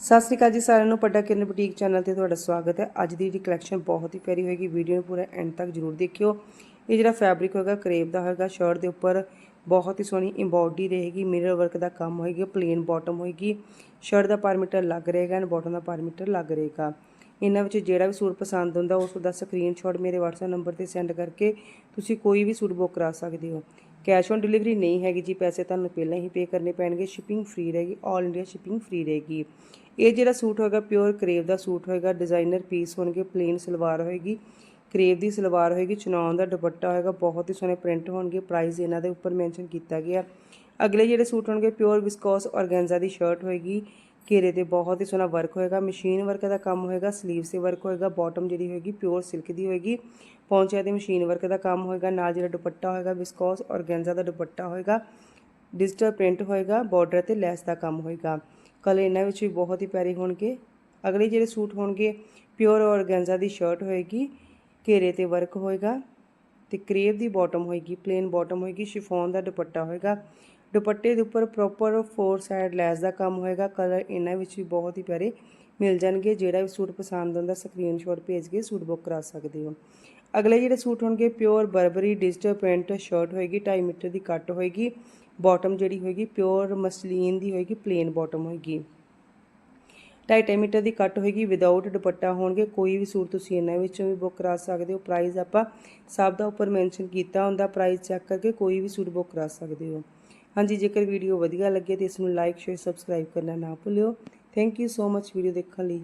ਸਤਿ ਸ਼੍ਰੀ ਅਕਾਲ ਜੀ ਸਾਰਿਆਂ ਨੂੰ, ਪੱਡਾ ਕਿਰਨ ਬੁਟੀਕ ਚੈਨਲ ਤੇ ਤੁਹਾਡਾ ਸਵਾਗਤ ਹੈ। ਅੱਜ ਦੀ ਜਿਹੜੀ ਕਲੈਕਸ਼ਨ ਬਹੁਤ ਹੀ ਪਿਆਰੀ ਹੋਏਗੀ ਵੀਡੀਓ ਨੂੰ ਪੂਰਾ ਐਂਡ ਤੱਕ ਜਰੂਰ ਦੇਖਿਓ। ਇਹ ਜਿਹੜਾ ਫੈਬਰਿਕ ਹੋਏਗਾ, ਕਰੇਪ ਦਾ ਹੋਏਗਾ ਸ਼ਰਟ ਦੇ ਉੱਪਰ ਬਹੁਤ ਹੀ ਸੋਹਣੀ ਐਮਬੋਡੀ ਰਹੇਗੀ ਮਿਰਰ ਵਰਕ ਦਾ ਕੰਮ ਹੋਏਗਾ ਪਲੇਨ ਬਾਟਮ ਹੋਏਗੀ। ਸ਼ਰਟ ਦਾ ਪਰ ਮੀਟਰ ਲੱਗ ਰਹੇਗਾ ਐਂਡ ਬਾਟਮ ਦਾ ਪਰ ਮੀਟਰ ਲੱਗ ਰਹੇਗਾ। ਇਹਨਾਂ ਵਿੱਚ ਜਿਹੜਾ ਵੀ ਸੂਟ ਪਸੰਦ ਹੁੰਦਾ ਉਸ ਦਾ ਸਕਰੀਨਸ਼ਾਟ ਮੇਰੇ WhatsApp ਨੰਬਰ ਤੇ ਸੈਂਡ ਕਰਕੇ ਤੁਸੀਂ ਕੋਈ ਵੀ ਸੂਟ ਬੁੱਕ ਕਰਾ ਸਕਦੇ ਹੋ। ਕੈਸ਼ ਔਨ ਡਿਲੀਵਰੀ ਨਹੀਂ ਹੈਗੀ ਜੀ, ਪੈਸੇ ਤੁਹਾਨੂੰ ਪਹਿਲਾਂ ਹੀ ਪੇ ਕਰਨੇ ਪੈਣਗੇ ਸ਼ਿਪਿੰਗ ਫ੍ਰੀ ਰਹੇਗੀ 올 ਇੰਡੀਆ ਸ਼ਿਪਿੰਗ ਫ੍ਰੀ ਰਹੇਗੀ। ਇਹ ਜਿਹੜਾ ਸੂਟ ਹੋਏਗਾ ਪਿਓਰ ਕਰੇਵ ਦਾ ਸੂਟ ਹੋਏਗਾ ਡਿਜ਼ਾਈਨਰ ਪੀਸ ਹੋਣਗੇ ਪਲੇਨ ਸਲਵਾਰ ਹੋਏਗੀ। ਕਰੇਵ ਦੀ ਸਲਵਾਰ ਹੋਏਗੀ ਚਨੌਨ ਦਾ ਦੁਪੱਟਾ ਹੋਏਗਾ, ਬਹੁਤ ਹੀ ਸੋਹਣੇ ਪ੍ਰਿੰਟ ਹੋਣਗੇ ਪ੍ਰਾਈਸ ਇਹਨਾਂ ਦੇ ਉੱਪਰ ਮੈਂਸ਼ਨ ਕੀਤਾ ਗਿਆ। ਅਗਲੇ ਜਿਹੜੇ ਸੂਟ ਹੋਣਗੇ ਪਿਓਰ ਵਿਸਕੋਸ ਔਰਗੈਂਜ਼ਾ ਦੀ ਸ਼ਰਟ ਹੋਏਗੀ, ਘੇਰੇ ਤੇ ਬਹੁਤ ਹੀ ਸੋਹਣਾ ਵਰਕ ਹੋਏਗਾ ਮਸ਼ੀਨ ਵਰਕ ਦਾ ਕੰਮ ਹੋਏਗਾ ਸਲੀਵਸ ਤੇ ਵਰਕ ਹੋਏਗਾ ਬਾਟਮ ਜਿਹੜੀ ਹੋਏਗੀ ਪਿਓਰ ਸਿਲਕ ਦੀ ਹੋਏਗੀ। ਪੌਂਚਿਆਂ ਤੇ ਮਸ਼ੀਨ ਵਰਕ ਦਾ ਕੰਮ ਹੋਏਗਾ, ਨਾਲ ਜਿਹੜਾ ਦੁਪੱਟਾ ਹੋਏਗਾ ਵਿਸਕੋਸ ਔਰਗੈਂਜ਼ਾ ਦਾ ਦੁਪੱਟਾ ਹੋਏਗਾ ਡਿਜੀਟਲ ਪ੍ਰਿੰਟ ਹੋਏਗਾ ਬਾਰਡਰ ਤੇ ਲੈਸ ਦਾ ਕੰਮ ਹੋਏਗਾ। ਕਲਰ ਇਹਨਾਂ ਵਿੱਚ ਵੀ ਬਹੁਤ ਹੀ ਪਿਆਰੇ ਹੋਣਗੇ। ਅਗਲੇ ਜਿਹੜੇ ਸੂਟ ਹੋਣਗੇ ਪਿਓਰ ਔਰਗੈਂਜ਼ਾ ਦੀ ਸ਼ਰਟ ਹੋਏਗੀ, ਘੇਰੇ ਤੇ ਵਰਕ ਹੋਏਗਾ। ਤੇ ਕਰੇਵ ਦੀ ਬਾਟਮ ਹੋਏਗੀ ਪਲੇਨ ਬਾਟਮ ਹੋਏਗੀ ਸ਼ਿਫੋਨ ਦਾ ਦੁਪੱਟਾ ਹੋਏਗਾ। ਦੁਪੱਟੇ ਦੇ ਉੱਪਰ ਪ੍ਰੋਪਰ ਫੋਰ ਸਾਈਡ ਲੈਸ ਦਾ ਕੰਮ ਹੋਏਗਾ ਕਲਰ ਇਹਨਾਂ ਵਿੱਚ ਵੀ ਬਹੁਤ ਹੀ ਪਿਆਰੇ ਮਿਲ ਜਾਣਗੇ, ਜਿਹੜਾ ਵੀ ਸੂਟ ਪਸੰਦ ਆਉਂਦਾ ਸਕਰੀਨਸ਼ਾਟ ਭੇਜ ਕੇ ਸੂਟ ਬੁੱਕ ਕਰਾ ਸਕਦੇ ਹੋ। ਅਗਲੇ ਜਿਹੜੇ ਸੂਟ ਹੋਣਗੇ pure Burberry digital print shirt ਹੋਏਗੀ 2.5 ਮੀਟਰ ਦੀ ਕੱਟ ਹੋਏਗੀ ਬਾਟਮ ਜਿਹੜੀ ਹੋਏਗੀ ਪਿਓਰ ਮਸਲੀਨ ਦੀ ਹੋਏਗੀ ਪਲੇਨ ਬਾਟਮ ਹੋਏਗੀ। 2.5 ਮੀਟਰ ਦੀ ਕੱਟ ਹੋਏਗੀ ਵਿਦਆਊਟ ਦੁਪੱਟਾ ਹੋਣਗੇ, ਕੋਈ ਵੀ ਸੂਟ ਤੁਸੀਂ ਇਹਨਾਂ ਵਿੱਚੋਂ ਵੀ ਬੁੱਕ ਕਰਾ ਸਕਦੇ ਹੋ। ਪ੍ਰਾਈਸ ਆਪਾਂ ਸਭ ਦਾ ਉੱਪਰ ਮੈਂਸ਼ਨ ਕੀਤਾ ਹੁੰਦਾ ਪ੍ਰਾਈਸ ਚੈੱਕ ਕਰਕੇ ਕੋਈ ਵੀ ਸੂਟ ਬੁੱਕ ਕਰਾ ਸਕਦੇ ਹੋ। ਹਾਂਜੀ, ਜੇਕਰ ਵੀਡੀਓ ਵਧੀਆ ਲੱਗੇ ਤਾਂ ਇਸ ਨੂੰ ਲਾਈਕ ਸ਼ੇਅਰ ਸਬਸਕ੍ਰਾਈਬ ਕਰਨਾ ਨਾ ਭੁੱਲਿਓ। Thank you so much video ਦੇਖਣ ਲਈ।